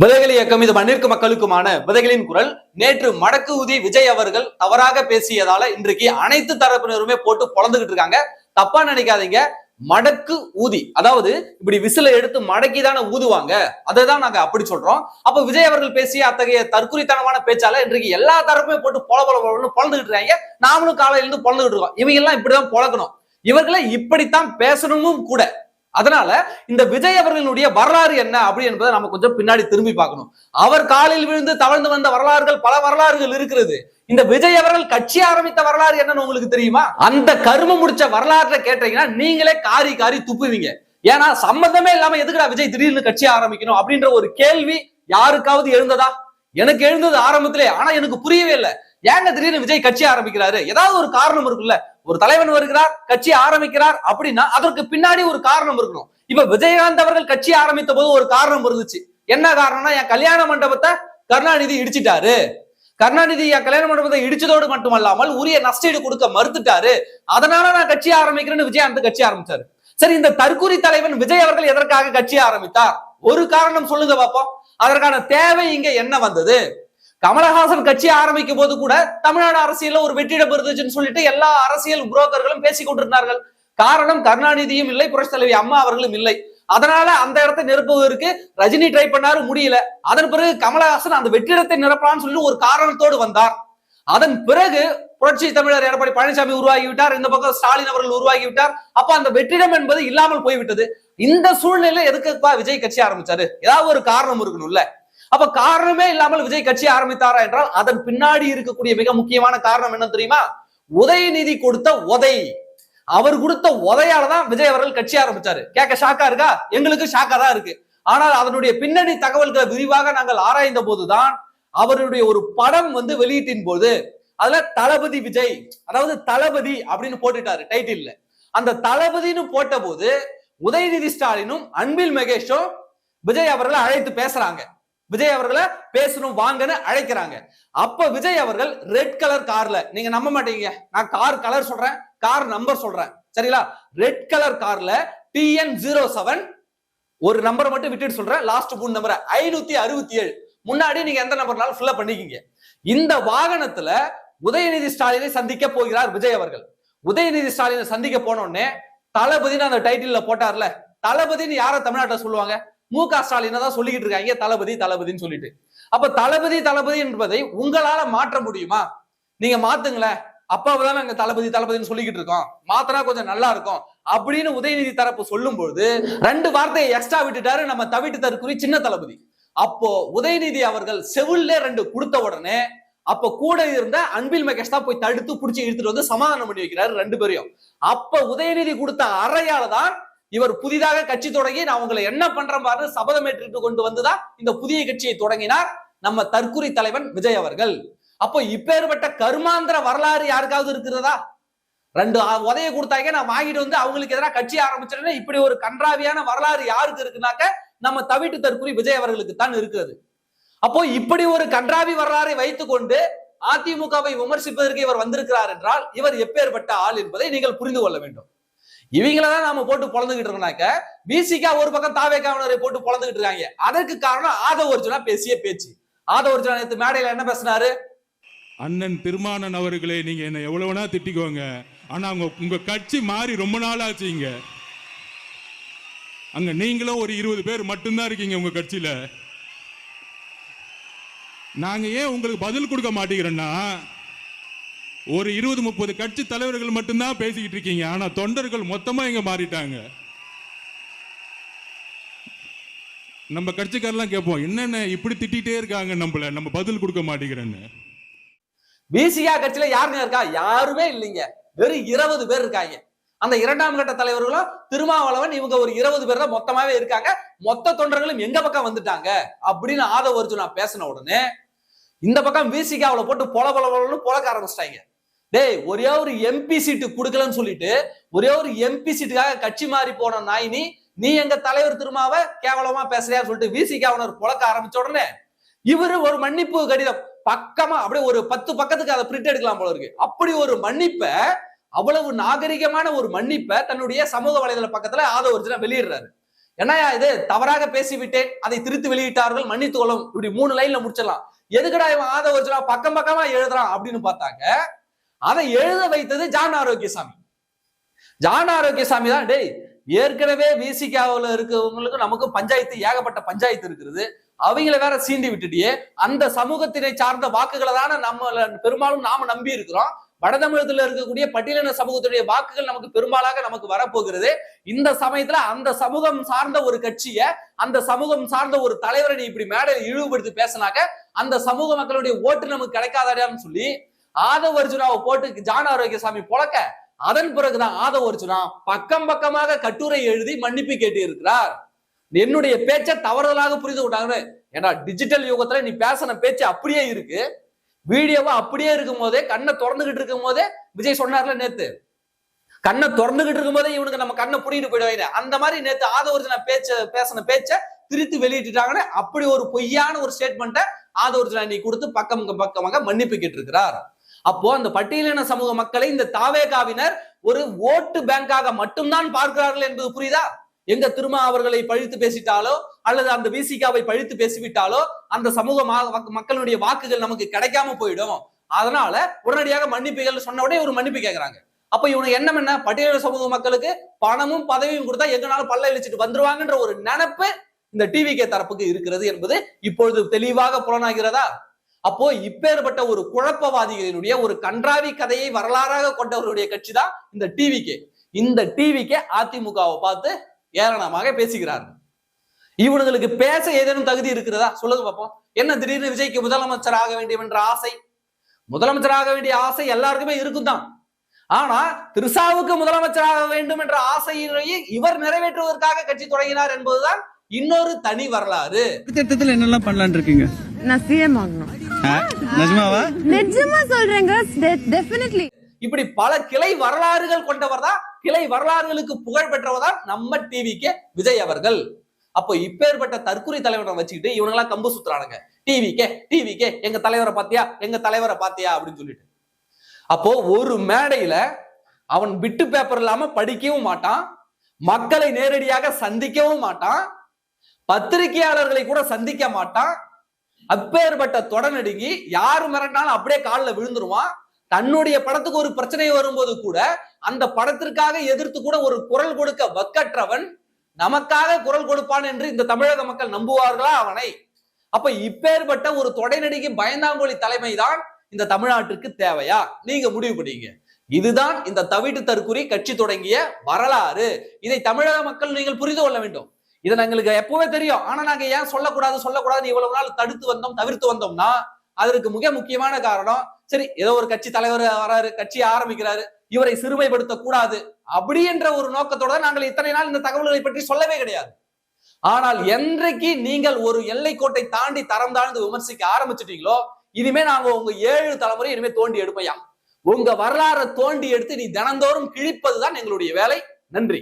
விதைகள் இயக்கம் இது மண்ணிற்கு மக்களுக்குமான விதைகளின் குரல். நேற்று மடக்கு உதி விஜய் அவர்கள் தவறாக பேசியதால இன்றைக்கு அனைத்து தரப்பினருமே போட்டு பொழந்துகிட்டு இருக்காங்க. தப்பா நினைக்காதீங்க. மடக்கு ஊதி. அதாவது இப்படி விசில எடுத்து மடக்கி தானே ஊதுவாங்க. அதை தான் நாங்க அப்படி சொல்றோம். அப்ப விஜய் அவர்கள் பேசிய அத்தகைய தற்குறித்தனமான பேச்சால இன்றைக்கு எல்லா தரப்புமே போட்டு பொல பொல பொலன்னு பொழந்துகிட்டு இருக்காங்க. நாமளும் காலையில இருந்து பொழந்துகிட்டு இருக்கோம். இவங்க எல்லாம் இப்படிதான் பொழக்கணும். இவர்களை இப்படித்தான் பேசணுமும் கூட அதனால இந்த விஜய் அவர்களுடைய வரலாறு என்ன அப்படி என்பதை நம்ம கொஞ்சம் பின்னாடி திரும்பி பார்க்கணும். அவர் காலில் விழுந்து தவழ்ந்து வந்த வரலாறுகள் பல வரலாறுகள் இருக்கிறது. இந்த விஜய் அவர்கள் கட்சி ஆரம்பித்த வரலாறு என்னன்னு உங்களுக்கு தெரியுமா? அந்த கரும முடிச்ச வரலாற்றை கேட்டீங்கன்னா நீங்களே காரி காரி துப்புவீங்க. ஏன்னா சம்பந்தமே இல்லாம எதுக்குடா விஜய் திடீர்னு கட்சி ஆரம்பிக்கணும் அப்படின்ற ஒரு கேள்வி யாருக்காவது எழுந்ததா? எனக்கு எழுந்தது ஆரம்பத்திலே ஆனா எனக்கு புரியவே இல்லை. ஏங்க திடீர்னு விஜய் கட்சி ஆரம்பிக்கிறாரு? ஏதாவது ஒரு காரணம் இருக்குல்ல. ஒரு தலைவன் வருகிறார் கட்சி ஆரம்பிக்கிறார் அப்படின்னா அதற்கு பின்னாடி ஒரு காரணம் இருக்கணும். இப்ப விஜயகாந்த் அவர்கள் கட்சி ஆரம்பித்த போது ஒரு காரணம் இருந்துச்சு. என்ன காரணம்னா என் கல்யாண மண்டபத்தை கருணாநிதி இடிச்சிட்டாரு. கருணாநிதி என் கல்யாண மண்டபத்தை இடிச்சதோடு மட்டுமல்லாமல் உரிய நஷ்டீடு கொடுக்க மறுத்துட்டாரு. அதனால நான் கட்சி ஆரம்பிக்கிறேன்னு விஜயகாந்த் கட்சி ஆரம்பிச்சாரு. சரி இந்த தற்கூரி தலைவன் விஜய் அவர்கள் எதற்காக கட்சி ஆரம்பித்தார்? ஒரு காரணம் சொல்லுங்க பாப்போம். அதற்கான தேவை இங்க என்ன வந்தது? கமலஹாசன் கட்சி ஆரம்பிக்கும் போது கூட தமிழ்நாடு அரசியல ஒரு வெற்றிடம் இருந்துச்சுன்னு சொல்லிட்டு எல்லா அரசியல் புரோக்கர்களும் பேசிக் கொண்டிருந்தார்கள். காரணம் கருணாநிதியும் இல்லை புரட்சி தலைவி அம்மா அவர்களும் இல்லை. அதனால அந்த இடத்தை நிரப்புவதற்கு ரஜினி ட்ரை பண்ணாரு முடியல. அதன் பிறகு கமலஹாசன் அந்த வெற்றிடத்தை நிரப்பலாம்னு சொல்லி ஒரு காரணத்தோடு வந்தார். அதன் பிறகு புரட்சி தமிழர் எடப்பாடி பழனிசாமி உருவாகி விட்டார். இந்த பக்கம் ஸ்டாலின் அவர்கள் உருவாகி விட்டார். அப்ப அந்த வெற்றிடம் என்பது இல்லாமல் போய்விட்டது. இந்த சூழ்நிலை எதுக்குப்பா விஜய் கட்சி ஆரம்பிச்சாரு? ஏதாவது ஒரு காரணம் இருக்கணும்ல. அப்ப காரணமே இல்லாமல் விஜய் கட்சி ஆரம்பித்தாரா என்றால் அதன் பின்னாடி இருக்கக்கூடிய மிக முக்கியமான காரணம் என்ன தெரியுமா? உதயநிதி கொடுத்த உதை. அவர் கொடுத்த உதையாலதான் விஜய் அவர்கள் கட்சி ஆரம்பிச்சாரு. கேட்க ஷாக்கா இருக்கா? எங்களுக்கு ஷாக்கா தான் இருக்கு. ஆனால் அதனுடைய பின்னணி தகவல்களை விரிவாக நாங்கள் ஆராய்ந்த போதுதான் அவருடைய ஒரு படம் வந்து வெளியீட்டின் போது அதுல தளபதி விஜய் அதாவது தளபதி அப்படின்னு போட்டுட்டாரு டைட்டில்ல. அந்த தளபதினு போட்ட போது உதயநிதி ஸ்டாலினும் அன்பில் மகேஷும் விஜய் அவர்களை அழைத்து பேசுறாங்க. விஜய் அவர்களை பேசணும் வாங்கன்னு அழைக்கிறாங்க. அப்ப விஜய் அவர்கள் ரெட் கலர் கார்ல நீங்க நம்ப மாட்டீங்க. நான் கார் கலர் சொல்றேன் கார் நம்பர் சொல்றேன். சரிங்களா? ரெட் கலர் கார்ல டிஎன் ஜீரோ செவன் ஒரு நம்பரை மட்டும் விட்டுட்டு சொல்றேன். லாஸ்ட் மூணு நம்பர் ஐநூத்தி அறுபத்தி ஏழு. முன்னாடி நீங்க எந்த நம்பர்னாலும் ஃபில்லப் பண்ணிக்கிங்க. இந்த வாகனத்துல உதயநிதி ஸ்டாலினை சந்திக்க போகிறார் விஜய் அவர்கள். உதயநிதி ஸ்டாலினை சந்திக்க போனோடனே தளபதினு அந்த டைட்டில் போட்டார்ல. தளபதினு யார தமிழ்நாட்டில் சொல்லுவாங்க? மு க ஸ்டாலின் தான் சொல்லிக்கிட்டு இருக்காங்க தளபதி தளபதின்னு சொல்லிட்டு. அப்ப தளபதி தளபதி என்பதை உங்களால மாற்ற முடியுமா? நீங்க மாத்துங்களேன். அப்பாவுதான் நாங்க தளபதி தளபதினு சொல்லிக்கிட்டு இருக்கோம். மாத்தனா கொஞ்சம் நல்லா இருக்கும். அப்படின்னு உதயநிதி தரப்பு சொல்லும் பொழுது ரெண்டு வார்த்தையை எக்ஸ்ட்ரா விட்டுட்டாரு நம்ம தவிட்டு தற்குறி சின்ன தளபதி. அப்போ உதயநிதி அவர்கள் செவில்ல ரெண்டு கொடுத்த உடனே அப்ப கூட இருந்த அன்பில் மகேஷ் தான் போய் தடுத்து பிடிச்சி இழுத்துட்டு வந்து சமாதானம் பண்ணி வைக்கிறாரு ரெண்டு பேரையும். அப்ப உதயநிதி கொடுத்த அறையால தான் இவர் புதிதாக கட்சி தொடங்கி நான் உங்களை என்ன பண்றேன் பாரு சபதமேற்றுட்டு கொண்டு வந்துதான் இந்த புதிய கட்சியை தொடங்கினார் நம்ம தற்குறி தலைவன் விஜய் அவர்கள். அப்போ இப்பேற்பட்ட கருமாந்திர வரலாறு யாருக்காவது இருக்கிறதா? ரெண்டு ஆ- உதைய கொடுத்தாங்க நான் வாங்கிட்டு வந்து அவங்களுக்கு எதிராக கட்சி ஆரம்பிச்சிருந்தேன் இப்படி ஒரு கன்றாவியான வரலாறு யாருக்கு இருக்குனாக்க நம்ம தவிட்டு தற்குறி விஜய் அவர்களுக்கு தான் இருக்கிறது. அப்போ இப்படி ஒரு கன்றாவி வரலாறை வைத்துக்கொண்டு அதிமுகவை விமர்சிப்பதற்கு இவர் வந்திருக்கிறார் என்றால் இவர் எப்பேற்பட்ட ஆள் என்பதை நீங்கள் புரிந்து கொள்ள வேண்டும். இவங்களதான் நாம போட்டு பொழந்துகிட்டு இருக்கோம்னாக்க பிசிகா ஒரு பக்கம் தாவேக்காவினரை போட்டு பொழந்துகிட்டு இருக்காங்க. அதற்கு காரணம் ஆதவ ஒரிஜினா பேசிய பேச்சு. ஆதவ ஒரிஜினா நேற்று மேடையில என்ன பேசினாரு? அண்ணன் திருமானன் அவர்களே நீங்க என்ன எவ்வளவுனா வேணா திட்டிக்கோங்க. ஆனா உங்க உங்க கட்சி மாறி ரொம்ப நாள் ஆச்சுங்க அங்க நீங்களும் ஒரு இருபது பேர் மட்டும்தான் இருக்கீங்க உங்க கட்சியில. நாங்க ஏன் உங்களுக்கு பதில் கொடுக்க மாட்டேங்கிறோன்னா ஒரு இருபது முப்பது கட்சி தலைவர்கள் மட்டும்தான் பேசிக்கிட்டு இருக்கீங்க. ஆனா தொண்டர்கள் மொத்தமா இங்க மாறிட்டாங்க. நம்ம கட்சிக்காரெல்லாம் கேட்போம் என்னென்ன இப்படி திட்டிகிட்டே இருக்காங்க நம்மள? நம்ம பதில் கொடுக்க மாட்டேங்கிறேன்னு. பிசிகா கட்சியில யாருங்க இருக்கா? யாருமே இல்லைங்க. வெறும் இருபது பேர் இருக்காங்க. அந்த இரண்டாம் கட்ட தலைவர்களும் திருமாவளவன் இவங்க ஒரு இருபது பேர் தான் மொத்தமாவே இருக்காங்க. மொத்த தொண்டர்களும் எங்க பக்கம் வந்துட்டாங்க? அப்படின்னு ஆதவ நான் பேசின உடனே இந்த பக்கம் விசிகாவில் போட்டு பொல பொல பொலன்னு பொழக்க ஆரம்பிச்சிட்டாங்க. டேய் ஒரே ஒரு எம்பி சீட்டு கொடுக்கலன்னு சொல்லிட்டு ஒரே ஒரு எம்பி சீட்டுக்காக கட்சி மாறி போன நாயினி நீ எங்க தலைவர் திருமாவை கேவலமா பேசுறியா சொல்லிட்டு விசிகாவினர் புழக்க ஆரம்பிச்ச உடனே இவரு ஒரு மன்னிப்பு கடிதம் பக்கமா அப்படியே ஒரு பத்து பக்கத்துக்கு அதை பிரிண்ட் எடுக்கலாம் போல இருக்கு. அப்படி ஒரு மன்னிப்பை அவ்வளவு நாகரிகமான ஒரு மன்னிப்பை தன்னுடைய சமூக வலைதள பக்கத்துல ஆதவ ஒரிஜினா வெளியிடுறாரு. என்னையா இது? தவறாக பேசிவிட்டேன். அதை திருத்து வெளியிட்டார்கள். மன்னித்து கொள்ளும். இப்படி மூணு லைன்ல முடிச்சிடலாம். எதுக்கடா இவன் ஆதவ அர்ஜுனா பக்கம் பக்கமா எழுதுறான் அப்படின்னு பார்த்தாங்க அதை எழுத வைத்தது ஜான் ஆரோக்கியசாமி. ஜான் ஆரோக்கியசாமி தான் டேய் ஏற்கனவே விசிகாவில் இருக்கிறவங்களுக்கு நமக்கு பஞ்சாயத்து ஏகப்பட்ட பஞ்சாயத்து இருக்கிறது அவங்கள வேற சீண்டி விட்டுட்டியே. அந்த சமூகத்தினை சார்ந்த வாக்குகளை தானே நம்ம பெரும்பாலும் நாம நம்பி இருக்கிறோம். வடதமிழகத்தில் இருக்கக்கூடிய பட்டியலின சமூகத்துடைய வாக்குகள் நமக்கு பெரும்பாலாக நமக்கு வரப்போகிறது. இந்த சமயத்துல அந்த சமூகம் சார்ந்த ஒரு கட்சிய அந்த சமூகம் சார்ந்த ஒரு தலைவரை நீ இப்படி மேடையில் இழிவுபடுத்தி பேசினாக்க அந்த சமூக மக்களுடைய ஓட்டு நமக்கு கிடைக்காதாடான்னு சொல்லி ஆதவ அர்ஜுனாவை போட்டு ஜான ஆரோக்கியசாமி புழக்க அதன் பிறகுதான் ஆதவ அர்ஜுனா பக்கம் பக்கமாக கட்டுரை எழுதி மன்னிப்பு கேட்டு இருக்கிறார் என்னுடைய பேச்சை தவறுதலாக புரிந்து விட்டாங்கன்னு ஏன்னா டிஜிட்டல் யுகத்துல நீ பேசின பேச்சு அப்படியே இருக்கு. வீடியோவா அப்படியே இருக்கும் போதே கண்ணை திறந்துகிட்டு இருக்கும் போதே விஜய் சொன்னார்ல நேத்து. கண்ணை திறந்துகிட்டு இருக்கும் போதே இவனுக்கு நம்ம கண்ணை புடிட்டு போயிடுவாங்க அந்த மாதிரி நேத்து ஆதவர்ஜன பேச்ச பேசின பேச்ச திருத்தி வெளியிட்டுட்டாங்கன்னு அப்படி ஒரு பொய்யான ஒரு ஸ்டேட்மெண்ட்டை ஆதவர்ஜனா நீ கொடுத்து பக்கம் பக்கமாக மன்னிப்பு கேட்டிருக்கிறார். அப்போ அந்த பட்டியலின சமூக மக்களை இந்த தாவேகாவினர் ஒரு ஓட்டு பேங்காக மட்டும்தான் பார்க்கிறார்கள் என்பது புரியுதா? எங்க திருமா அவர்களை பழித்து பேசிட்டாலோ அல்லது அந்த விசிகாவை பழித்து பேசிவிட்டாலோ அந்த சமூக மக்களுடைய வாக்குகள் நமக்கு கிடைக்காம போயிடும். அதனால உடனடியாக மன்னிப்புகள் சொன்ன உடனே ஒரு மன்னிப்பு கேட்கிறாங்க அப்ப இவனுக்கு என்ன என்ன? பட்டியல சமூக மக்களுக்கு பணமும் பதவியும் கொடுத்தா எங்கனாலும் பல்ல இழிச்சிட்டு வந்துருவாங்கன்ற ஒரு நினைப்பு இந்த டிவி கே தரப்புக்கு இருக்கிறது என்பது இப்பொழுது தெளிவாக புலனாகிறதா? அப்போ இப்பேற்பட்ட ஒரு குழப்பவாதிகளினுடைய ஒரு கன்றாவி கதையை வரலாறாக கொண்டவருடைய கட்சி தான் இந்த டிவிகே இந்த டிவிகே அதிமுகவை பார்த்து ஏளனமாக பேசுகிறார்கள் இவனுங்களுக்கு பேச ஏதேனும் தகுதி இருக்கிறதா? சொல்லுங்க பார்ப்போம் என்ன திடீர்னு விஜய்க்கு முதலமைச்சர் ஆக வேண்டும் என்ற ஆசை? முதலமைச்சர் ஆக வேண்டிய ஆசை எல்லாருக்குமே இருக்கும் தான். ஆனா திருசாவுக்கு முதலமைச்சர் ஆக வேண்டும் என்ற ஆசையிலேயே இவர் நிறைவேற்றுவதற்காக கட்சி தொடங்கினார் என்பதுதான் இன்னொரு தனி வரலாறு. திட்டத்துல என்னெல்லாம் பண்ணலாம்னு இருக்கீங்க? நான் சிஎம் ஆகணும். நிஜமாவா? நிஜமா சொல்றேங்க. டெஃபினெட்லி இப்படி பல கிளை வரலாறுகள் கொண்டவர் தான். கிளை வரலாறுகளுக்கு புகழ் பெற்றவர் தான் நம்ம டிவிக்கு விஜய் அவர்கள். அப்போ இப்பேற்பட்ட தற்குறி தலைவரை வச்சுக்கிட்டு இவனுங்கெல்லாம் கம்பு சுத்துறானுங்க. டிவிக்கே டிவிக்கே எங்க தலைவரை பாத்தியா எங்க தலைவரை பாத்தியா அப்படின்னு சொல்லிட்டு. அப்போ ஒரு மேடையில அவன் பிட்டு பேப்பர் இல்லாம படிக்கவும் மாட்டான். மக்களை நேரடியாக சந்திக்கவும் மாட்டான். பத்திரிகையாளர்களை கூட சந்திக்க மாட்டான். அப்பேற்பட்ட தொடநடுங்கி யாரு மிரட்டினாலும் அப்படியே காலில் விழுந்துருவான். தன்னுடைய படத்துக்கு ஒரு பிரச்சனை வரும்போது கூட அந்த படத்திற்காக எதிர்த்து கூட ஒரு குரல் கொடுக்க வக்கற்றவன் நமக்காக குரல் கொடுப்பான் என்று இந்த தமிழக மக்கள் நம்புவார்களா அவனை? அப்ப இப்பேற்பட்ட ஒரு தொடைநடிகை பயந்தாங்கோலி தலைமைதான் இந்த தமிழ்நாட்டிற்கு தேவையா? நீங்க முடிவு பண்ணீங்க. இதுதான் இந்த தவிட்டு தற்குறி கட்சி தொடங்கிய வரலாறு. இதை தமிழக மக்கள் நீங்கள் புரிந்து கொள்ள வேண்டும். இதை எங்களுக்கு எப்பவுமே தெரியும். ஆனா நாங்க ஏன் சொல்லக்கூடாது சொல்லக்கூடாது இவ்வளவு நாள் தடுத்து வந்தோம் தவிர்த்து வந்தோம்னா அதற்கு மிக முக்கியமான காரணம் சரி ஏதோ ஒரு கட்சி தலைவர் வராரு கட்சி ஆரம்பிக்கிறாரு இவரை சிறுமைப்படுத்த கூடாது அப்படி என்ற ஒரு நோக்கத்தோட நாங்கள் இத்தனை நாள் இந்த தகவல்களை பற்றி சொல்லவே கிடையாது. ஆனால் என்றைக்கு நீங்கள் ஒரு எல்லைக்கோட்டை தாண்டி தரம் தாழ்ந்து விமர்சிக்க ஆரம்பிச்சிட்டீங்களோ இனிமே நாங்க உங்க ஏழு தலைமுறை இனிமே தோண்டி எடுப்பையா உங்க வரலாறை தோண்டி எடுத்து நீ தினந்தோறும் கிழிப்பதுதான் எங்களுடைய வேலை. நன்றி.